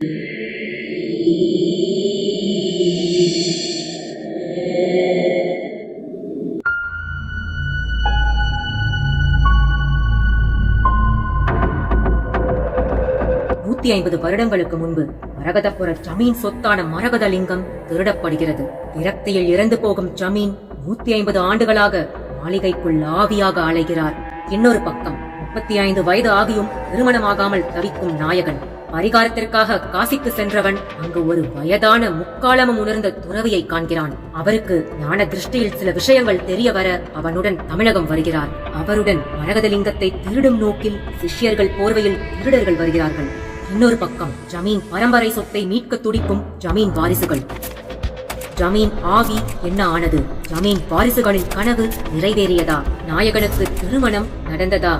நூத்தி ஐம்பது வருடங்களுக்கு முன்பு மரகதபுர ஜமீன் சொத்தான மரகதலிங்கம் திருடப்படுகிறது. விரக்தியில் இறந்து போகும் ஜமீன் நூத்தி ஐம்பது ஆண்டுகளாக மாளிகைக்குள் ஆவியாக அலைகிறார். இன்னொரு பக்கம் முப்பத்தி ஐந்து வயது ஆகியும் திருமணமாகாமல் தவிக்கும் நாயகன். பரிகாரத்திற்காக காசிக்கு சென்றவன் அங்கு ஒரு வயதான முக்காலமும் உணர்ந்த துறவியை காண்கிறான். அவருக்கு ஞான திருஷ்டியில் சில விஷயங்கள் தெரிய வர அவனுடன் தமிழகம் வருகிறார். அவருடன் மரகதலிங்கத்தை திருடும் நோக்கில் சிஷ்யர்கள் போர்வையில் திருடர்கள் வருகிறார்கள். இன்னொரு பக்கம் ஜமீன் பரம்பரை சொத்தை மீட்க துடிக்கும் ஜமீன் வாரிசுகள். ஜமீன் ஆவி என்ன ஆனது? ஜமீன் வாரிசுகளின் கனவு நிறைவேறியதா? நாயகனுக்கு திருமணம் நடந்ததா?